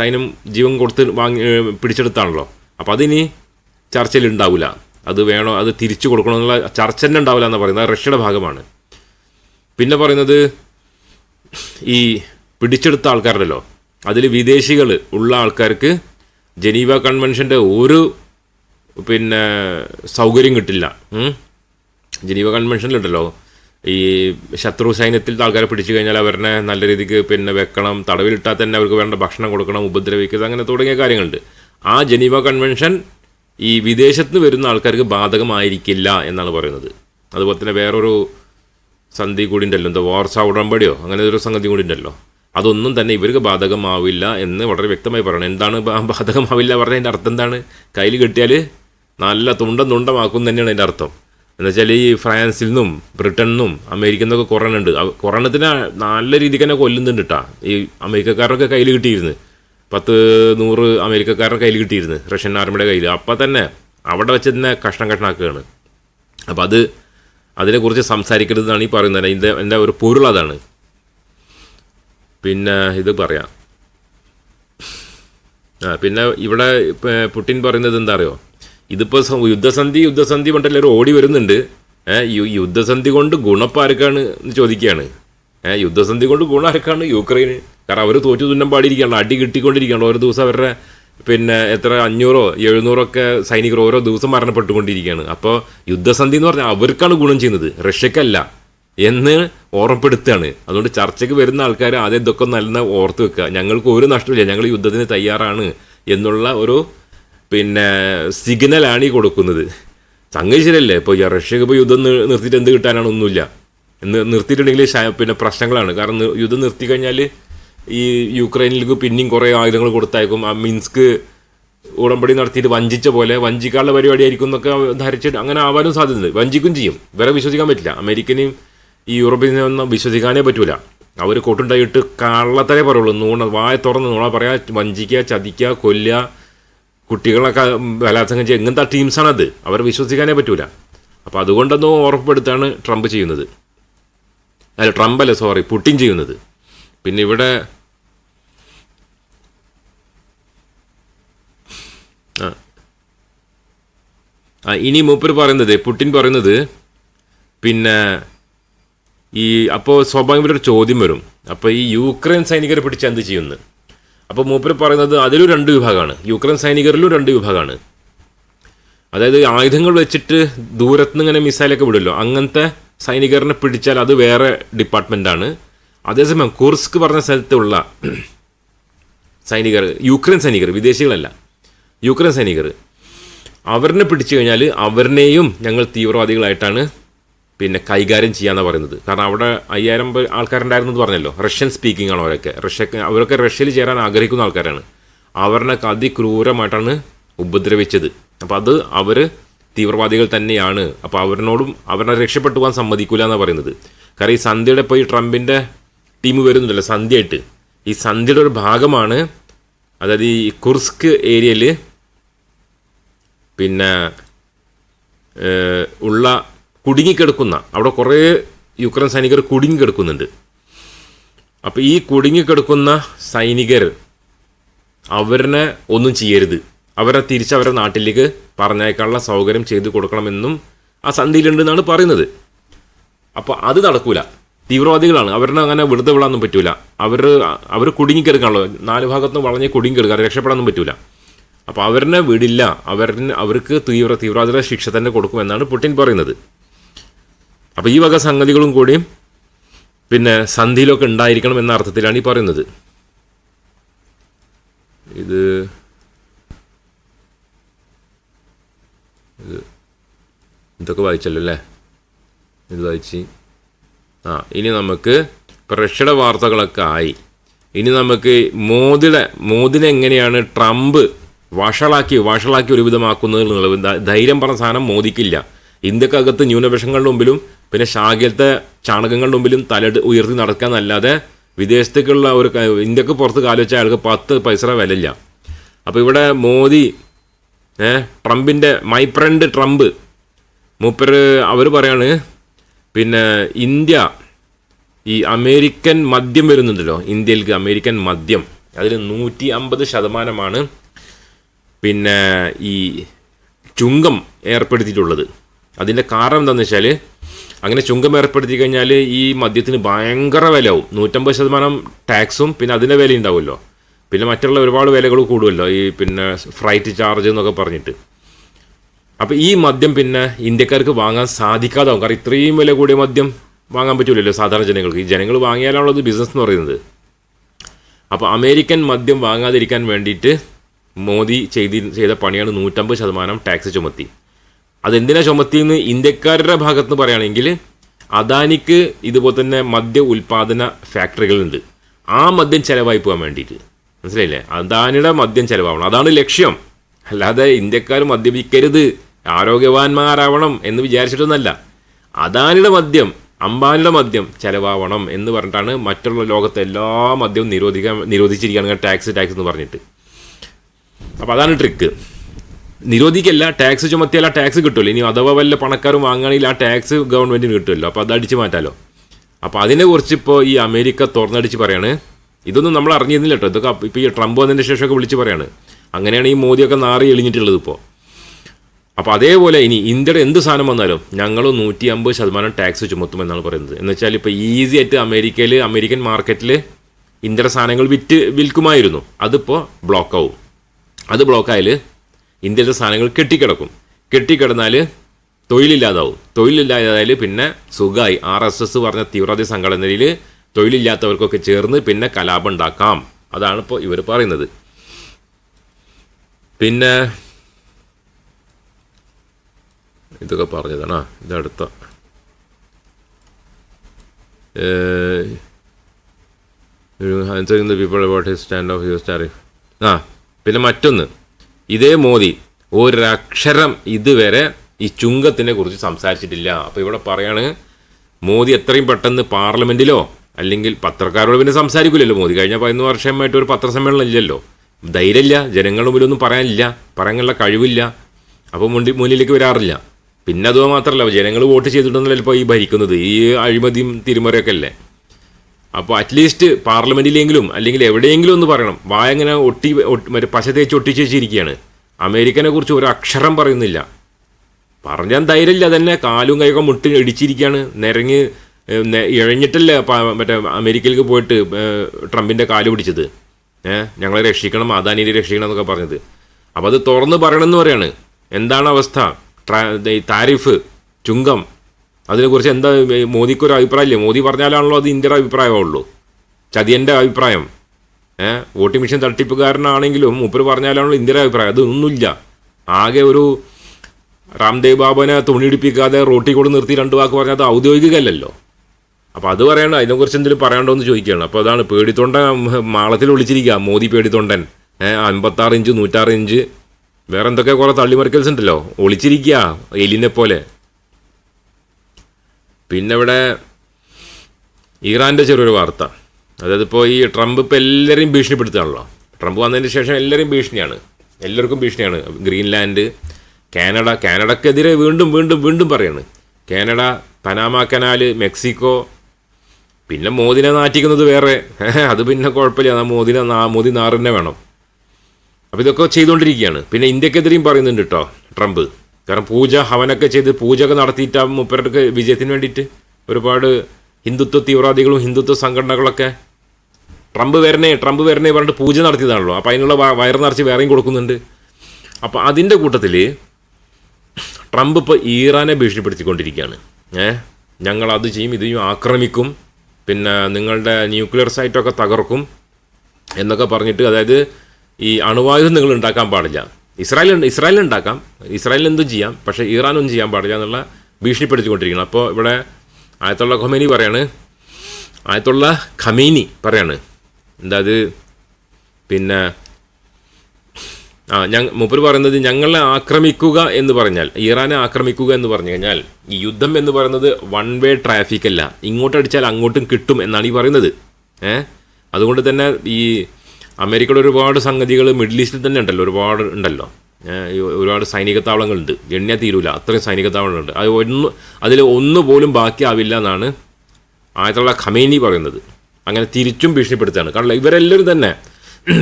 സൈന്യം ജീവൻ കൊടുത്ത് വാങ്ങി പിടിച്ചെടുത്താണല്ലോ. അപ്പോൾ അതിനി ചർച്ചയിൽ ഉണ്ടാവില്ല അത് വേണോ അത് തിരിച്ചു കൊടുക്കണമെന്നുള്ള ചർച്ച തന്നെ ഉണ്ടാവില്ല എന്ന് പറയുന്നത്. റഷ്യയുടെ ഭാഗമാണ്. പിന്നെ പറയുന്നത് ഈ പിടിച്ചെടുത്ത ആൾക്കാരുണ്ടല്ലോ. അതിൽ വിദേശികൾ ഉള്ള ആൾക്കാർക്ക് ജനീവ കൺവെൻഷന്റെ ഒരു പിന്നെ സൗകര്യം കിട്ടില്ല. ജനീവ കൺവെൻഷനിലുണ്ടല്ലോ. ഈ ശത്രു സൈന്യത്തിൽ ആൾക്കാരെ പിടിച്ചു കഴിഞ്ഞാൽ അവരെ നല്ല രീതിക്ക് പിന്നെ വെക്കണം തടവിലിട്ടാൽ തന്നെ അവർക്ക് വേണ്ട ഭക്ഷണം കൊടുക്കണം ഉപദ്രവിക്കരുത് അങ്ങനെ തുടങ്ങിയ കാര്യങ്ങളുണ്ട്. ആ ജനീവ കൺവെൻഷൻ ഈ വിദേശത്ത് നിന്ന് വരുന്ന ആൾക്കാർക്ക് ബാധകമായിരിക്കില്ല എന്നാണ് പറയുന്നത്. അതുപോലെ തന്നെ വേറൊരു സന്ധി കൂടി ഉണ്ടല്ലോ എന്താ വാർസ ഉടമ്പടിയോ അങ്ങനെ ഒരു സംഗതി കൂടി ഉണ്ടല്ലോ അതൊന്നും തന്നെ ഇവർക്ക് ബാധകമാവില്ല എന്ന് വളരെ വ്യക്തമായി പറയണം. എന്താണ് ബാധകമാവില്ല പറഞ്ഞതിന്റെ അർത്ഥം എന്താണ്? കയ്യിൽ കിട്ടിയാൽ നല്ല തുണ്ടം തുണ്ടമാക്കും തന്നെയാണ് അതിന്റെ അർത്ഥം. എന്നുവെച്ചാൽ ഈ ഫ്രാൻസിൽ നിന്നും ബ്രിട്ടനിൽ നിന്നും അമേരിക്കയിൽ നിന്നൊക്കെ കൊറോണ ഉണ്ട് കൊറോണത്തിന് നല്ല രീതിക്ക് തന്നെ കൊല്ലുന്നുണ്ട് കേട്ടോ ഈ അമേരിക്കക്കാരൊക്കെ കയ്യിൽ കിട്ടിയിരുന്നു. പത്ത് നൂറ് അമേരിക്കക്കാരുടെ കയ്യിൽ കിട്ടിയിരുന്നു റഷ്യൻ ആർമിയുടെ കയ്യിൽ. അപ്പം തന്നെ അവിടെ വെച്ച് തന്നെ കഷ്ണം കഷ്ണാക്കുകയാണ്. അപ്പം അത് അതിനെക്കുറിച്ച് സംസാരിക്കരുതെന്നാണ് ഈ പറയുന്നത്. ഇതിന്റെ എന്റെ ഒരു പൊരുൾ അതാണ്. പിന്നെ ഇത് പറയാം. ആ പിന്നെ ഇവിടെ പുട്ടിൻ പറയുന്നത് എന്താ അറിയോ ഇതിപ്പോൾ യുദ്ധസന്ധി യുദ്ധസന്ധി പറഞ്ഞിട്ട് എല്ലാവരും ഓടി വരുന്നുണ്ട്. യുദ്ധസന്ധി കൊണ്ട് ഗുണപ്പാർക്കാണ് എന്ന് ചോദിക്കുകയാണ്. യുദ്ധസന്ധി കൊണ്ട് ഗുണം ആർക്കാണ് യുക്രൈന്. കാരണം അവർ തോറ്റു തുന്നം പാടിയിരിക്കുകയാണ് അടി കിട്ടിക്കൊണ്ടിരിക്കുകയാണ്. ഓരോ ദിവസം അവരുടെ പിന്നെ എത്ര അഞ്ഞൂറോ എഴുന്നൂറോ ഒക്കെ സൈനികർ ഓരോ ദിവസം മരണപ്പെട്ടുകൊണ്ടിരിക്കുകയാണ്. അപ്പോൾ യുദ്ധസന്ധി എന്ന് പറഞ്ഞാൽ അവർക്കാണ് ഗുണം ചെയ്യുന്നത് റഷ്യക്കല്ല എന്ന് ഓർമ്മപ്പെടുത്തുകയാണ്. അതുകൊണ്ട് ചർച്ചയ്ക്ക് വരുന്ന ആൾക്കാർ ആദ്യം ഇതൊക്കെ നല്ല ഓർത്ത് വെക്കുക. ഞങ്ങൾക്ക് ഒരു നഷ്ടമില്ല ഞങ്ങൾ യുദ്ധത്തിന് തയ്യാറാണ് എന്നുള്ള ഒരു പിന്നെ സിഗ്നലാണ് ഈ കൊടുക്കുന്നത്. സംഗതി ശരിയല്ലേ ഇപ്പോൾ റഷ്യക്ക് ഇപ്പോൾ യുദ്ധം നിർത്തിയിട്ട് എന്ത് കിട്ടാനാണ് ഒന്നുമില്ല. നിർത്തിയിട്ടുണ്ടെങ്കിൽ പിന്നെ പ്രശ്നങ്ങളാണ്. കാരണം യുദ്ധം നിർത്തി കഴിഞ്ഞാൽ ഈ യുക്രൈനിലേക്ക് പിന്നെയും കുറേ ആയുധങ്ങൾ കൊടുത്തയക്കും. ആ മിൻസ്ക് ഉടമ്പടി നടത്തിയിട്ട് വഞ്ചിച്ച പോലെ വഞ്ചിക്കാനുള്ള പരിപാടിയായിരിക്കും എന്നൊക്കെ ധരിച്ചിട്ട് അങ്ങനെ ആവാനും സാധ്യതയുണ്ട്. വഞ്ചിക്കും ചെയ്യും. വേറെ വിശ്വസിക്കാൻ പറ്റില്ല. അമേരിക്കനെയും ഈ യൂറോപ്യനെയും ഒന്നും വിശ്വസിക്കാനേ പറ്റൂല. അവർ കൊട്ടുണ്ടായിട്ട് കള്ളത്തരേ പറയുള്ളൂ. നൂണ വായ തുറന്ന് നൂണ പറയാ വഞ്ചിക്കുക ചതിക്കുക കൊല്ലുക കുട്ടികളൊക്കെ ബലാത്സംഗം ചെയ്യുക. ഇങ്ങനത്തെ അത് അവർ വിശ്വസിക്കാനേ പറ്റൂല. അപ്പോൾ അതുകൊണ്ടൊന്നും ഉറപ്പെടുത്താണ് ട്രംപ് ചെയ്യുന്നത്. അല്ല ട്രംപ് അല്ല സോറി പുട്ടിൻ ചെയ്യുന്നത്. പിന്നെ ഇവിടെ ആ. ആ ഇനി മൂപ്പർ പറയുന്നത് പുട്ടിൻ പറയുന്നത് പിന്നെ ഈ അപ്പോൾ സ്വാഭാവികമായിട്ടൊരു ചോദ്യം വരും. അപ്പോൾ ഈ യുക്രൈൻ സൈനികരെ പിടിച്ച് എന്ത് ചെയ്യുന്നു? അപ്പോൾ മൂപ്പർ പറയുന്നത് അതിലും രണ്ട് വിഭാഗമാണ്. യുക്രൈൻ സൈനികരിലും രണ്ട് വിഭാഗമാണ്. അതായത് ആയുധങ്ങൾ വെച്ചിട്ട് ദൂരത്തുനിന്ന് ഇങ്ങനെ മിസൈലൊക്കെ വിടുമല്ലോ. അങ്ങനത്തെ സൈനികരനെ പിടിച്ചാൽ അത് വേറെ ഡിപ്പാർട്ട്മെന്റാണ് അതേസമയം കുർസ്ക് പറഞ്ഞ സ്ഥലത്തുള്ള സൈനികർ യുക്രൈൻ സൈനികർ വിദേശികളല്ല യുക്രൈൻ സൈനികർ അവരിനെ പിടിച്ചു കഴിഞ്ഞാൽ അവരിനെയും ഞങ്ങൾ തീവ്രവാദികളായിട്ടാണ് പിന്നെ കൈകാര്യം ചെയ്യാന്നാണ് പറയുന്നത്. കാരണം അവിടെ അയ്യായിരം ആൾക്കാരുണ്ടായിരുന്നു എന്ന് പറഞ്ഞല്ലോ. റഷ്യൻ സ്പീക്കിംഗ് ആണ് അവരൊക്കെ. റഷ്യ അവരൊക്കെ റഷ്യയിൽ ചേരാൻ ആഗ്രഹിക്കുന്ന ആൾക്കാരാണ്. അവരുടെ അതിക്രൂരമായിട്ടാണ് ഉപദ്രവിച്ചത്. അപ്പോൾ അത് അവർ തീവ്രവാദികൾ തന്നെയാണ്. അപ്പോൾ അവരിനോടും അവരെ രക്ഷപ്പെട്ടു പോകാൻ സമ്മതിക്കില്ല എന്നാണ് പറയുന്നത്. കാരണം ഈ സന്ധ്യയുടെ ഈ ട്രംപിന്റെ ടീം വരുന്നുണ്ടല്ലോ സന്ധ്യയായിട്ട്. ഈ സന്ധ്യയുടെ ഒരു ഭാഗമാണ് അതായത് ഈ കുർസ്ക് ഏരിയയിൽ പിന്നെ ഉള്ള കുടുങ്ങിക്കിടക്കുന്ന അവിടെ കുറേ യുക്രൈൻ സൈനികർ കുടുങ്ങിക്കിടക്കുന്നുണ്ട്. അപ്പോൾ ഈ കുടുങ്ങിക്കിടക്കുന്ന സൈനികർ അവരെ ഒന്നും ചെയ്യരുത്. അവരെ തിരിച്ച് അവരുടെ നാട്ടിലേക്ക് പറഞ്ഞേക്കാനുള്ള സൗകര്യം ചെയ്തു കൊടുക്കണമെന്നും ആ സന്ധിയിലുണ്ടെന്നാണ് പറയുന്നത്. അപ്പോൾ അത് നടക്കൂല. തീവ്രവാദികളാണ്. അവരുടെ അങ്ങനെ വെറുതെ വിടാനൊന്നും പറ്റൂല. അവർ അവർ കുടുങ്ങിക്കെടുക്കാണല്ലോ. നാല് ഭാഗത്തുനിന്ന് വളഞ്ഞ് കുടുങ്ങിക്കെടുക്കുക രക്ഷപ്പെടാനൊന്നും പറ്റൂല. അപ്പോൾ അവരിനെ വിടില്ല. അവരിന് അവർക്ക് തീവ്ര തീവ്രവാദികളുടെ ശിക്ഷ തന്നെ കൊടുക്കുമെന്നാണ് പുട്ടിൻ പറയുന്നത്. അപ്പോൾ ഈ വക സംഗതികളും കൂടിയും പിന്നെ സന്ധിയിലൊക്കെ ഉണ്ടായിരിക്കണം എന്ന അർത്ഥത്തിലാണ് ഈ പറയുന്നത്. ഇത് ഇത് ഇതൊക്കെ വായിച്ചല്ലോ അല്ലേ? ഇത് വായിച്ച് ആ ഇനി നമുക്ക് റഷ്യയുടെ വാർത്തകളൊക്കെ ആയി. ഇനി നമുക്ക് മോദിയുടെ മോദിനെ എങ്ങനെയാണ് ട്രംപ് വഷളാക്കി വഷളാക്കി ഒരുവിധമാക്കുന്നത് എന്നുള്ളത് ധൈര്യം പറഞ്ഞ സാധനം മോദിക്കില്ല. ഇന്ത്യക്കകത്ത് ന്യൂനപക്ഷങ്ങളുടെ മുമ്പിലും പിന്നെ ഷാഗ്യത്തെ ചാണകങ്ങളുടെ മുമ്പിലും തല ഉയർത്തി നടക്കാന്നല്ലാതെ വിദേശത്തേക്കുള്ള ഒരു ഇന്ത്യയ്ക്ക് പുറത്ത് കാലുവെച്ച അയാൾക്ക് പത്ത് പൈസ വിലയില്ല. അപ്പോൾ ഇവിടെ മോദി ട്രംപിന്റെ മൈ ഫ്രണ്ട് ട്രംപ് മൂപ്പർ അവർ പറയാണ് പിന്നെ ഇന്ത്യ ഈ അമേരിക്കൻ മദ്യം വരുന്നുണ്ടല്ലോ. ഇന്ത്യയിലേക്ക് അമേരിക്കൻ മദ്യം. അതിൽ നൂറ്റി അമ്പത് ശതമാനമാണ് പിന്നെ ഈ ചുങ്കം ഏർപ്പെടുത്തിയിട്ടുള്ളത്. അതിന്റെ കാരണം എന്താണെന്ന് വെച്ചാൽ അങ്ങനെ ചുങ്കം ഏർപ്പെടുത്തി കഴിഞ്ഞാൽ ഈ മദ്യത്തിന് ഭയങ്കര വിലയാവും. നൂറ്റമ്പത് ശതമാനം ടാക്സും പിന്നെ അതിന്റെ വില ഉണ്ടാവുമല്ലോ പിന്നെ മറ്റുള്ള ഒരുപാട് വിലകൾ കൂടുമല്ലോ. ഈ പിന്നെ ഫ്രൈറ്റ് ചാർജ് എന്നൊക്കെ പറഞ്ഞിട്ട്. അപ്പോൾ ഈ മദ്യം പിന്നെ ഇന്ത്യക്കാർക്ക് വാങ്ങാൻ സാധിക്കാതാവും. കാരണം ഇത്രയും വില കൂടിയ മദ്യം വാങ്ങാൻ പറ്റൂലല്ലോ സാധാരണ ജനങ്ങൾക്ക്. ഈ ജനങ്ങൾ വാങ്ങിയാലാണുള്ളത് ബിസിനസ് എന്ന് പറയുന്നത്. അപ്പോൾ അമേരിക്കൻ മദ്യം വാങ്ങാതിരിക്കാൻ വേണ്ടിയിട്ട് മോദി ചെയ്തി ചെയ്ത പണിയാണ് നൂറ്റമ്പത് ശതമാനം ടാക്സ് ചുമത്തി. അതെന്തിനാ ചുമത്തിയെന്ന് ഇന്ത്യക്കാരുടെ ഭാഗത്ത് നിന്ന് പറയുകയാണെങ്കിൽ അദാനിക്ക് ഇതുപോലെ തന്നെ മദ്യ ഉൽപാദന ഫാക്ടറികളുണ്ട്. ആ മദ്യം ചിലവായി പോകാൻ വേണ്ടിയിട്ട്. മനസ്സിലായില്ലേ? അദാനിയുടെ മദ്യം ചിലവാവണം. അതാണ് ലക്ഷ്യം. അല്ലാതെ ഇന്ത്യക്കാർ മദ്യപിക്കരുത്. ആരോഗ്യവാന്മാരാവണം എന്ന് വിചാരിച്ചിട്ടൊന്നല്ല. അദാനിയുടെ മദ്യം അംബാനിയുടെ മദ്യം ചെലവാവണം എന്ന് പറഞ്ഞിട്ടാണ് മറ്റുള്ള ലോകത്തെ എല്ലാ മദ്യവും നിരോധിക്കാൻ നിരോധിച്ചിരിക്കുകയാണ് ടാക്സ് ടാക്സ് എന്ന് പറഞ്ഞിട്ട്. അപ്പോൾ അതാണ് ട്രിക്ക് നിരോധിക്കല്ല ടാക്സ് ചുമത്തിയാൽ ആ ടാക്സ് കിട്ടുമല്ലോ. ഇനി അഥവാ വല്ല പണക്കാരും വാങ്ങുകയാണെങ്കിൽ ആ ടാക്സ് ഗവൺമെന്റിന് കിട്ടുമല്ലോ. അപ്പോൾ അത് അടിച്ച് മാറ്റാലോ അപ്പോൾ അതിനെക്കുറിച്ച് ഇപ്പോൾ ഈ അമേരിക്ക തുറന്നടിച്ച് പറയാണ്. ഇതൊന്നും നമ്മൾ അറിഞ്ഞിരുന്നില്ല കേട്ടോ. ഇതൊക്കെ ഇപ്പോൾ ഈ ട്രംപ് വന്നതിന് ശേഷമൊക്കെ വിളിച്ച് പറയാണ്. അങ്ങനെയാണ് ഈ മോദിയൊക്കെ നാറി എളിഞ്ഞിട്ടുള്ളത് ഇപ്പോൾ അപ്പോൾ അതേപോലെ ഇനി ഇന്ത്യയുടെ എന്ത് സാധനം വന്നാലും ഞങ്ങൾ നൂറ്റി അമ്പത് ശതമാനം ടാക്സ് ചുമത്തുമെന്നാണ് പറയുന്നത്. എന്ന് വെച്ചാൽ ഇപ്പോൾ ഈസി ആയിട്ട് അമേരിക്കയിൽ അമേരിക്കൻ മാർക്കറ്റിൽ ഇന്ത്യയുടെ സാധനങ്ങൾ വിറ്റ് വിൽക്കുമായിരുന്നു. അതിപ്പോൾ ബ്ലോക്ക് ആവും. അത് ബ്ലോക്കായാൽ ഇന്ത്യയിലെ സാധനങ്ങൾ കെട്ടിക്കിടക്കും. കെട്ടിക്കിടന്നാൽ തൊഴിലില്ലാതാവും. തൊഴിലില്ലാതായാൽ പിന്നെ സുഖമായി ആർ എസ് എസ് പറഞ്ഞ തീവ്രവാദി സംഘടനയിൽ തൊഴിലില്ലാത്തവർക്കൊക്കെ ചേർന്ന് പിന്നെ കലാപം ഉണ്ടാക്കാം. അതാണ് ഇപ്പോൾ ഇവർ പറയുന്നത്. പിന്നെ ഇതൊക്കെ പറഞ്ഞതാണ്. ആ ഇതടുത്ത. The people about his stand of your story ആ പിന്നെ മറ്റൊന്ന്. ഇതേ മോദി ഒരക്ഷരം ഇതുവരെ ഈ ചുങ്കത്തിനെ കുറിച്ച് സംസാരിച്ചിട്ടില്ല. അപ്പോൾ ഇവിടെ പറയാണ് മോദി എത്രയും പെട്ടെന്ന് പാർലമെന്റിലോ അല്ലെങ്കിൽ പത്രക്കാരോട് പിന്നെ സംസാരിക്കില്ലല്ലോ മോദി കഴിഞ്ഞ പതിനൊന്ന് വർഷമായിട്ട് ഒരു പത്രസമ്മേളനം ഇല്ലല്ലോ. ധൈര്യമില്ല ജനങ്ങളുടെ മുമ്പിലൊന്നും പറയാനില്ല പറയാനുള്ള കഴിവില്ല. അപ്പോൾ മുണ്ടി മുന്നിലേക്ക് വരാറില്ല. പിന്നെ അത് മാത്രമല്ല ജനങ്ങൾ വോട്ട് ചെയ്തിട്ടൊന്നുമല്ല ഇപ്പോൾ ഈ ഭരിക്കുന്നത്. ഈ അഴിമതിയും തിരിമറിയൊക്കെ അല്ലേ? അപ്പോൾ അറ്റ്ലീസ്റ്റ് പാർലമെന്റിലെങ്കിലും അല്ലെങ്കിൽ എവിടെയെങ്കിലും ഒന്ന് പറയണം. വായങ്ങനെ ഒട്ടി മറ്റേ പശ തേച്ച് ഒട്ടിച്ച് വെച്ചിരിക്കുകയാണ്. അമേരിക്കനെ കുറിച്ച് ഒരു അക്ഷരം പറയുന്നില്ല. പറഞ്ഞാൽ ധൈര്യമില്ല തന്നെ കാലും കൈയൊക്കെ മുട്ടി ഇടിച്ചിരിക്കുകയാണ്. നിരങ്ങി ഇഴഞ്ഞിട്ടല്ല മറ്റേ അമേരിക്കയിലേക്ക് പോയിട്ട് ട്രംപിന്റെ കാൽ പിടിച്ചത്. ഏഹ് ഞങ്ങളെ രക്ഷിക്കണം അദാനിയെ രക്ഷിക്കണം എന്നൊക്കെ പറഞ്ഞത്. അപ്പോൾ അത് തുറന്ന് പറയണമെന്ന് പറയാണ്. എന്താണ് അവസ്ഥ? ഈ താരിഫ് ചുങ്കം. അതിനെക്കുറിച്ച് എന്താ മോദിക്കൊരു അഭിപ്രായമില്ലേ? മോദി പറഞ്ഞാലാണല്ലോ അത് ഇന്ത്യയുടെ അഭിപ്രായമുള്ളൂ ചതിയന്റെ അഭിപ്രായം. ഏഹ് വോട്ടിംഗ് മെഷീൻ തട്ടിപ്പുകാരനാണെങ്കിലും മൂപ്പര് പറഞ്ഞാലാണല്ലോ ഇന്ത്യയുടെ അഭിപ്രായം. അതൊന്നുമില്ല. ആകെ ഒരു രാംദേവ് ബാബുവിനെ തുണിയിടിപ്പിക്കാതെ റോട്ടി കൂടെ നിർത്തി രണ്ട് വാക്ക് പറഞ്ഞാൽ അത് ഔദ്യോഗികമല്ലല്ലോ. അപ്പോൾ അത് പറയണ്ട. അതിനെക്കുറിച്ച് എന്തെങ്കിലും പറയണ്ടോന്ന് ചോദിക്കുകയാണ്. അപ്പോൾ അതാണ് പേടിത്തൊണ്ടൻ മാളത്തിൽ വിളിച്ചിരിക്കുക. മോദി പേടിത്തൊണ്ടൻ. അൻപത്താറ് ഇഞ്ച് നൂറ്റാറ് ഇഞ്ച്. വേറെ എന്തൊക്കെ കുറേ തള്ളിമറിക്കൽസ് ഉണ്ടല്ലോ ഒളിച്ചിരിക്കുക എലിനെ പോലെ പിന്നെ ഇവിടെ ഇറാന്റെ ചെറിയൊരു വാർത്ത. അതായത് ഇപ്പോൾ ഈ ട്രംപ് ഇപ്പോൾ എല്ലാവരെയും ഭീഷണിപ്പെടുത്തുകയാണല്ലോ. ട്രംപ് വന്നതിന് ശേഷം എല്ലാവരും ഭീഷണിയാണ്. എല്ലാവർക്കും ഭീഷണിയാണ്. ഗ്രീൻലാൻഡ് കാനഡ കാനഡക്കെതിരെ വീണ്ടും വീണ്ടും വീണ്ടും പറയാണ്. Canada Panama canal Mexico. പിന്നെ മോദിനെ നാറ്റിക്കുന്നത് വേറെ. അത് പിന്നെ കുഴപ്പമില്ല. മോദിനെ മോദി നാറിനെ വേണം. അപ്പോൾ ഇതൊക്കെ ചെയ്തുകൊണ്ടിരിക്കുകയാണ്. പിന്നെ ഇന്ത്യക്കെതിരെയും പറയുന്നുണ്ട് കേട്ടോ ട്രംപ്. കാരണം പൂജ ഹവനൊക്കെ ചെയ്ത് പൂജയൊക്കെ നടത്തിയിട്ട് മുപ്പരുടെ വിജയത്തിന് വേണ്ടിയിട്ട് ഒരുപാട് ഹിന്ദുത്വ തീവ്രവാദികളും ഹിന്ദുത്വ സംഘടനകളൊക്കെ ട്രംപ് വരണേ ട്രംപ് വരണേ പറഞ്ഞിട്ട് പൂജ നടത്തിയതാണല്ലോ. അപ്പോൾ അതിനുള്ള വയർ നിറച്ച് വേറെയും കൊടുക്കുന്നുണ്ട്. അപ്പോൾ അതിന്റെ കൂട്ടത്തിൽ ട്രംപ് ഇപ്പോൾ ഈറാനെ ഭീഷണിപ്പെടുത്തിക്കൊണ്ടിരിക്കുകയാണ്. ഏഹ് ഞങ്ങൾ അത് ചെയ്യും ഇത് ആക്രമിക്കും പിന്നെ നിങ്ങളുടെ ന്യൂക്ലിയർ സൈറ്റൊക്കെ തകർക്കും എന്നൊക്കെ പറഞ്ഞിട്ട് അതായത് ഈ അണുവായുധം നിങ്ങൾ ഉണ്ടാക്കാൻ പാടില്ല. ഇസ്രായേൽ ഇസ്രായേൽ ഉണ്ടാക്കാം. ഇസ്രായേലിൽ എന്തും ചെയ്യാം. പക്ഷേ ഇറാനൊന്നും ചെയ്യാൻ പാടില്ല എന്നുള്ള ഭീഷണിപ്പെടുത്തിക്കൊണ്ടിരിക്കണം അപ്പോൾ ഇവിടെ ആയത്തുള്ള ഖൊമേനി പറയാണ്. ആയത്തുള്ള ഖമീനി പറയാണ്. എന്താ അത് പിന്നെ ആ ഞ മുപ്പർ പറയുന്നത് ഞങ്ങളെ ആക്രമിക്കുക എന്ന് പറഞ്ഞാൽ ഇറാനെ ആക്രമിക്കുക എന്ന് പറഞ്ഞു കഴിഞ്ഞാൽ ഈ യുദ്ധം എന്ന് പറയുന്നത് വൺ വേ ട്രാഫിക് അല്ല. ഇങ്ങോട്ടടിച്ചാൽ അങ്ങോട്ടും കിട്ടും എന്നാണ് ഈ പറയുന്നത്. ഏഹ് അതുകൊണ്ട് തന്നെ ഈ അമേരിക്കയുടെ ഒരുപാട് സംഗതികൾ മിഡിൽ ഈസ്റ്റിൽ തന്നെ ഉണ്ടല്ലോ ഒരുപാട് ഉണ്ടല്ലോ. ഒരുപാട് സൈനിക താവളങ്ങളുണ്ട്. എണ്ണിയാൽ തീരൂല അത്രയും സൈനിക താവളങ്ങളുണ്ട്. അത് ഒന്ന് അതിൽ ഒന്ന് പോലും ബാക്കിയാവില്ല എന്നാണ് ആയത്തുള്ള ഖമേനി പറയുന്നത്. അങ്ങനെ തിരിച്ചും ഭീഷണിപ്പെടുത്തുകയാണ്. കാരണം ഇവരെല്ലാവരും തന്നെ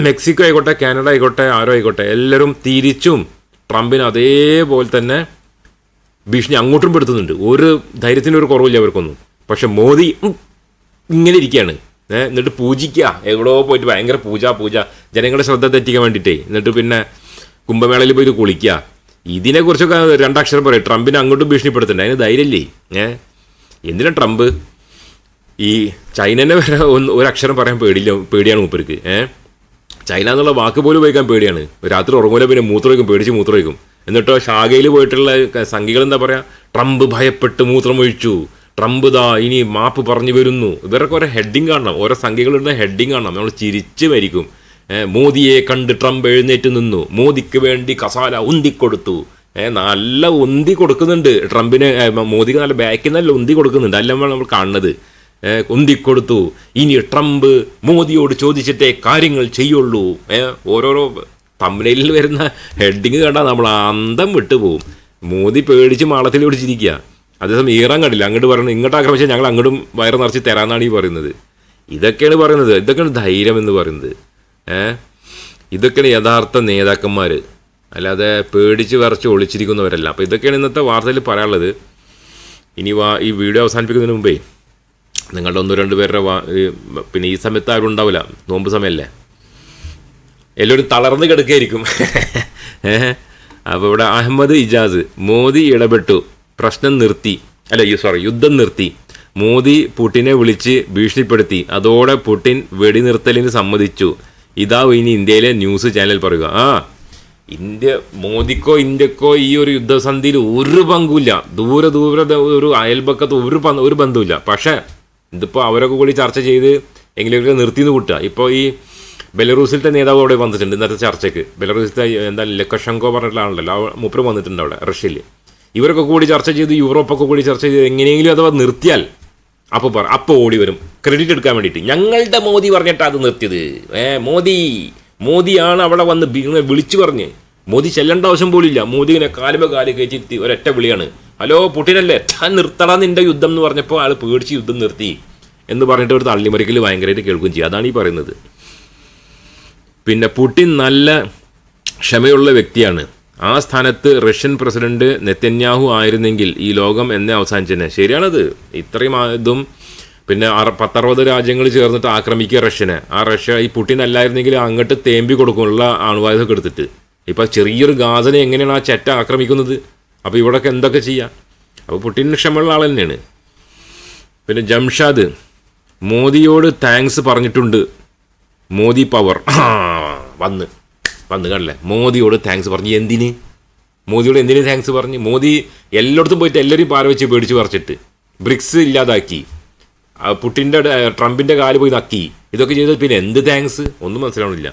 മെക്സിക്കോ ആയിക്കോട്ടെ കാനഡ ആയിക്കോട്ടെ ആരോ ആയിക്കോട്ടെ എല്ലാവരും തിരിച്ചും ട്രംപിന് അതേപോലെ തന്നെ ഭീഷണി അങ്ങോട്ടും പെടുത്തുന്നുണ്ട്. ഒരു ധൈര്യത്തിന്റെ ഒരു കുറവില്ല അവർക്കൊന്നും. പക്ഷെ മോദി ഇങ്ങനെ ഇരിക്കുകയാണ്. എന്നിട്ട് പൂജിക്കുക എവിടെയോ പോയിട്ട് ഭയങ്കര പൂജ പൂജ. ജനങ്ങളുടെ ശ്രദ്ധ തെറ്റിക്കാൻ വേണ്ടിയിട്ടേ എന്നിട്ട് പിന്നെ കുംഭമേളയിൽ പോയിട്ട് കുളിക്കുക ഇതിനെക്കുറിച്ചൊക്കെ രണ്ടക്ഷരം പറയും. ട്രംപിനെ അങ്ങോട്ടും ഭീഷണിപ്പെടുത്തണ്ടേ. അതിന് ധൈര്യമില്ലേ ഏഹ് എന്തിനാ ട്രംപ്? ഈ ചൈനനെ വരെ ഒന്ന് ഒരു അക്ഷരം പറയാൻ പേടിയില്ല പേടിയാണ് മൂപ്പർക്ക്. ഏഹ് ചൈന എന്നുള്ള വാക്ക് പോലും ഉപയോഗിക്കാൻ പേടിയാണ്. രാത്രി ഉറങ്ങൂല പിന്നെ മൂത്രമൊഴിക്കും പേടിച്ച് മൂത്രമൊഴിക്കും എന്നിട്ടോ ഷാഗയിൽ പോയിട്ടുള്ള സംഘികൾ എന്താ പറയുക ട്രംപ് ഭയപ്പെട്ട് മൂത്രമൊഴിച്ചു ട്രംപ് ദാ ഇനി മാപ്പ് പറഞ്ഞു വരുന്നു. ഇവരൊക്കെ ഓരോ ഹെഡിങ് കാണണം. ഓരോ സംഖ്യകളുടെ ഹെഡിങ് കാണണം. നമ്മൾ ചിരിച്ചു മരിക്കും. മോദിയെ കണ്ട് ട്രംപ് എഴുന്നേറ്റ് നിന്നു. മോദിക്ക് വേണ്ടി കസാല ഉന്തിക്കൊടുത്തു. കൊടുത്തു നല്ല ഉന്തി കൊടുക്കുന്നുണ്ട്. ട്രംപിന് മോദിക്ക് നല്ല ബാക്കിൽ നല്ല ഉന്തി കൊടുക്കുന്നുണ്ട്. അല്ല നമ്മൾ കാണുന്നത്. ഉന്തിക്കൊടുത്തു. ഇനി ട്രംപ് മോദിയോട് ചോദിച്ചിട്ടേ കാര്യങ്ങൾ ചെയ്യുള്ളൂ. ഓരോരോ തമ്മിലിൽ വരുന്ന ഹെഡിങ് കണ്ടാൽ നമ്മൾ അന്തം വിട്ടുപോകും. മോദി പേടിച്ച് മാളത്തിൽ പിടിച്ചിരിക്കുക അതേസമയം ഈറാൻ കണ്ടില്ല. അങ്ങോട്ട് പറയുന്നത് ഇങ്ങോട്ട് ആക്രമിച്ചാൽ ഞങ്ങൾ അങ്ങോട്ടും വയറ് നിറച്ച് തരാമെന്നാണ് ഈ പറയുന്നത്. ഇതൊക്കെയാണ് പറയുന്നത്. ഇതൊക്കെയാണ് ധൈര്യം എന്ന് പറയുന്നത്. ഏ? ഇതൊക്കെയാണ് യഥാർത്ഥ നേതാക്കന്മാർ അല്ലാതെ പേടിച്ച് വിറച്ച് ഒളിച്ചിരിക്കുന്നവരല്ല. അപ്പോൾ ഇതൊക്കെയാണ് ഇന്നത്തെ വാർത്തയിൽ പറയാനുള്ളത്. ഇനി വാ ഈ വീഡിയോ അവസാനിപ്പിക്കുന്നതിന് മുമ്പേ നിങ്ങളുടെ ഒന്നോ രണ്ട് പേരുടെ വാ പിന്നെ ഈ സമയത്ത് ആരും ഉണ്ടാവില്ല. നോമ്പ് സമയമല്ലേ എല്ലാവരും തളർന്ന് കിടക്കുകയായിരിക്കും ഏഹ് അപ്പോൾ ഇവിടെ അഹമ്മദ് ഇജാസ് മോദി ഇടപെട്ടു. പ്രശ്നം നിർത്തി. അല്ല സോറി യുദ്ധം നിർത്തി. മോദി പുടിനെ വിളിച്ച് ഭീഷണിപ്പെടുത്തി. അതോടെ പുടിൻ വെടിനിർത്തലിന് സമ്മതിച്ചു. ഇതാ ഇനി ഇന്ത്യയിലെ ന്യൂസ് ചാനൽ പറയുക. ആ ഇന്ത്യ മോദിക്കോ ഇന്ത്യക്കോ ഈ ഒരു യുദ്ധസന്ധിയിൽ ഒരു പങ്കുമില്ല. ദൂരെ ദൂരെ ഒരു അയൽപക്കത്ത് ഒരു ഒരു ബന്ധമില്ല പക്ഷേ ഇതിപ്പോൾ അവരൊക്കെ കൂടി ചർച്ച ചെയ്ത് എങ്കിലൊക്കെ നിർത്തിന്ന് കൂട്ടുക. ഇപ്പോൾ ഈ ബെലറൂസിലത്തെ നേതാവ് അവിടെ വന്നിട്ടുണ്ട് ഇന്നത്തെ ചർച്ചയ്ക്ക്. ബെലറൂസിലത്തെ എന്താ ലക്കഷങ്കോ പറഞ്ഞിട്ടുള്ള ആളുണ്ടല്ലോ ആ വന്നിട്ടുണ്ട് അവിടെ റഷ്യയിൽ ഇവരൊക്കെ കൂടി ചർച്ച ചെയ്ത് യൂറോപ്പൊക്കെ കൂടി ചർച്ച ചെയ്ത് എങ്ങനെയെങ്കിലും അഥവാ നിർത്തിയാൽ അപ്പോൾ പറ അപ്പോൾ ഓടി വരും. ക്രെഡിറ്റ് എടുക്കാൻ വേണ്ടിയിട്ട്. ഞങ്ങളുടെ മോദി പറഞ്ഞിട്ടാണ് അത് നിർത്തിയത്. ഏ മോദി മോദിയാണ് അവിടെ വന്ന് വിളിച്ചു പറഞ്ഞ്. മോദി ചെല്ലേണ്ട ആവശ്യം ഇല്ല. മോദി ഇങ്ങനെ കാലുമ കാൽ കയറ്റി ഒരൊറ്റ വിളിയാണ്. ഹലോ പുട്ടിനല്ലേ താൻ നിർത്തടാ നിന്റെ യുദ്ധം എന്ന് പറഞ്ഞപ്പോൾ ആൾ പേടിച്ച് യുദ്ധം നിർത്തി എന്ന് പറഞ്ഞിട്ട് ഒരു തള്ളിമറിക്കൽ ഭയങ്കരമായിട്ട് കേൾക്കുകയും ചെയ്യും. അതാണ് ഈ പറയുന്നത്. പിന്നെ പുട്ടിൻ നല്ല ക്ഷമയുള്ള വ്യക്തിയാണ്. ആ സ്ഥാനത്ത് റഷ്യൻ പ്രസിഡന്റ് നെത്തന്യാഹു ആയിരുന്നെങ്കിൽ ഈ ലോകം എന്നെ അവസാനിച്ചെന്നെ ശരിയാണത്. ഇത്രയും ഇതും പിന്നെ പത്തറുപത് രാജ്യങ്ങൾ ചേർന്നിട്ട് ആക്രമിക്കുക റഷ്യനെ. ആ റഷ്യ ഈ പുട്ടിൻ അല്ലായിരുന്നെങ്കിൽ അങ്ങോട്ട് തേമ്പി കൊടുക്കുമുള്ള അണുവായുധമൊക്കെ എടുത്തിട്ട്. ഇപ്പോൾ ചെറിയൊരു ഗാസനെ എങ്ങനെയാണ് ആ ചെറ്റ ആക്രമിക്കുന്നത്? അപ്പോൾ ഇവിടെയൊക്കെ എന്തൊക്കെ ചെയ്യാം? അപ്പോൾ പുട്ടിന് ക്ഷമയുള്ള ആൾ തന്നെയാണ്. പിന്നെ ജംഷാദ് മോദിയോട് താങ്ക്സ് പറഞ്ഞിട്ടുണ്ട്. മോദി പവർ വന്ന്. വന്ന് കണ്ടല്ലേ? മോദിയോട് താങ്ക്സ് പറഞ്ഞു. എന്തിന്? മോദിയോട് എന്തിന് താങ്ക്സ് പറഞ്ഞു? മോദി എല്ലായിടത്തും പോയിട്ട് എല്ലാവരും പാര വെച്ച് പേടിച്ച് പറിച്ചിട്ട്. ബ്രിക്സ് ഇല്ലാതാക്കി. പുട്ടിന്റെ ട്രംപിന്റെ കാൽ പോയി നക്കി. ഇതൊക്കെ ചെയ്തത് പിന്നെ എന്ത് താങ്ക്സ് ഒന്നും മനസ്സിലാവണില്ല.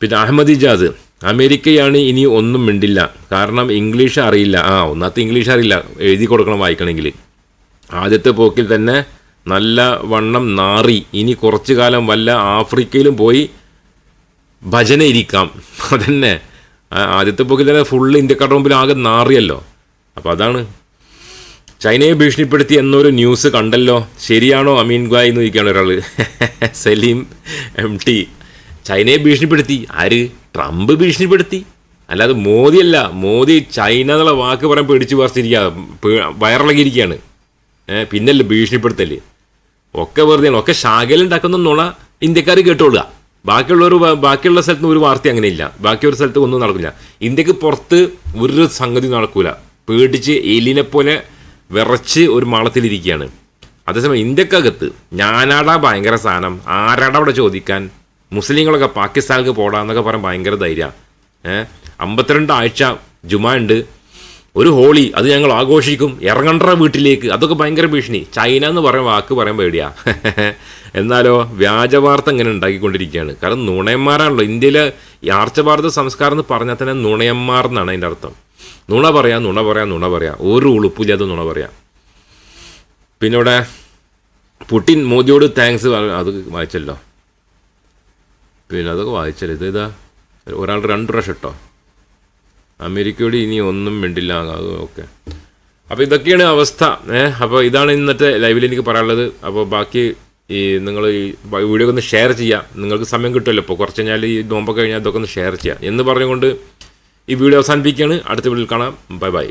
പിന്നെ അഹമ്മദ് ഇജാസ് അമേരിക്കയാണ് ഇനി ഒന്നും മിണ്ടില്ല. കാരണം ഇംഗ്ലീഷ് അറിയില്ല. ആ ഒന്നാമത്തെ ഇംഗ്ലീഷ് അറിയില്ല. എഴുതി കൊടുക്കണം വായിക്കണമെങ്കിൽ. ആദ്യത്തെ പോക്കിൽ തന്നെ നല്ല വണ്ണം നാറി. ഇനി കുറച്ചു കാലം വല്ല ആഫ്രിക്കയിലും പോയി ഭജന ഇരിക്കാം അതന്നെ ആദ്യത്തെ പോക്കിൽ തന്നെ ഫുള്ള് ഇന്ത്യക്കാരുടെ മുമ്പിൽ ആകെ നാറിയല്ലോ. അപ്പോൾ അതാണ്. ചൈനയെ ഭീഷണിപ്പെടുത്തി എന്നൊരു ന്യൂസ് കണ്ടല്ലോ. ശരിയാണോ അമീൻ ഗായ് എന്ന് ചോദിക്കുകയാണ് ഒരാൾ സലീം എം ടി ചൈനയെ ഭീഷണിപ്പെടുത്തി. ആര്? ട്രംപ് ഭീഷണിപ്പെടുത്തി. അല്ലാതെ മോദിയല്ല മോദി ചൈന എന്നുള്ള വാക്ക് പറയാൻ പേടിച്ച് പറിച്ചിരിക്കുക വയറിളകിയിരിക്കുകയാണ്. ഏഹ് പിന്നല്ലേ ഭീഷണിപ്പെടുത്തൽ. ഒക്കെ വെറുതെയാണ്. ഒക്കെ ശാഖയിലുണ്ടാക്കുന്ന നുണ ഇന്ത്യക്കാർ കേട്ടോളുക. ബാക്കിയുള്ളവർ ബാക്കിയുള്ള സ്ഥലത്ത് ഒരു വാർത്ത അങ്ങനെയില്ല. ബാക്കി ഒരു സ്ഥലത്ത് ഒന്നും നടക്കില്ല. ഇന്ത്യയ്ക്ക് പുറത്ത് ഒരു സംഗതി നടക്കൂല. പേടിച്ച് എലിനെ പോലെ വിറച്ച് ഒരു മാളത്തിലിരിക്കുകയാണ്. അതേസമയം ഇന്ത്യക്കകത്ത് ഞാനാടാ ഭയങ്കര സാധനം. ആരാടാ അവിടെ ചോദിക്കാൻ? മുസ്ലിങ്ങളൊക്കെ പാകിസ്ഥാനിലേക്ക് പോടാന്നൊക്കെ പറയാൻ ഭയങ്കര ധൈര്യമാണ് ഏഹ് അമ്പത്തിരണ്ട് ആഴ്ച ജുമ ഉണ്ട്. ഒരു ഹോളി അത് ഞങ്ങൾ ആഘോഷിക്കും ഇറങ്ങണ്ട വീട്ടിലേക്ക്. അതൊക്കെ ഭയങ്കര ഭീഷണി. ചൈന എന്ന് പറയാൻ വാക്ക് പറയാൻ പേടിയാ. എന്നാലോ വ്യാജവാർത്ത ഇങ്ങനെ ഉണ്ടാക്കിക്കൊണ്ടിരിക്കുകയാണ്. കാരണം നുണയന്മാരാണല്ലോ. ഇന്ത്യയിലെ ആർച്ചഭാരത സംസ്കാരം എന്ന് പറഞ്ഞാൽ തന്നെ നുണയന്മാർ എന്നാണ് അതിന്റെ അർത്ഥം. നുണ പറയാ നുണ പറയാ നുണ പറയാ. ഒരു ഉളുപ്പില്ലാതെ നുണ പറയാം. പിന്നെ ഇവിടെ പുടിൻ മോദിയോട് താങ്ക്സ് അത് വായിച്ചല്ലോ. പിന്നെ അതൊക്കെ വായിച്ചല്ലോ. ഇത് ഇതാ ഒരാൾ രണ്ട് പ്രാവശ്യം ഇട്ടോ? അമേരിക്കയോട് ഇനി ഒന്നും മിണ്ടില്ല ഒക്കെ. അപ്പോൾ ഇതൊക്കെയാണ് അവസ്ഥ. ഏഹ് അപ്പോൾ ഇതാണ് ഇന്നത്തെ ലൈവിൽ എനിക്ക് പറയാനുള്ളത്. അപ്പോൾ ബാക്കി ഈ നിങ്ങൾ ഈ വീഡിയോ ഒന്ന് ഷെയർ ചെയ്യാം. നിങ്ങൾക്ക് സമയം കിട്ടുമല്ലോ. ഇപ്പോൾ കുറച്ച് കഴിഞ്ഞാൽ ഈ നോമ്പൊക്കെ കഴിഞ്ഞാൽ ഇതൊക്കെ ഒന്ന് ഷെയർ ചെയ്യാം. എന്ന് പറഞ്ഞുകൊണ്ട് ഈ വീഡിയോ അവസാനിപ്പിക്കുകയാണ്. അടുത്ത വീഡിയോയിൽ കാണാം. Bye bye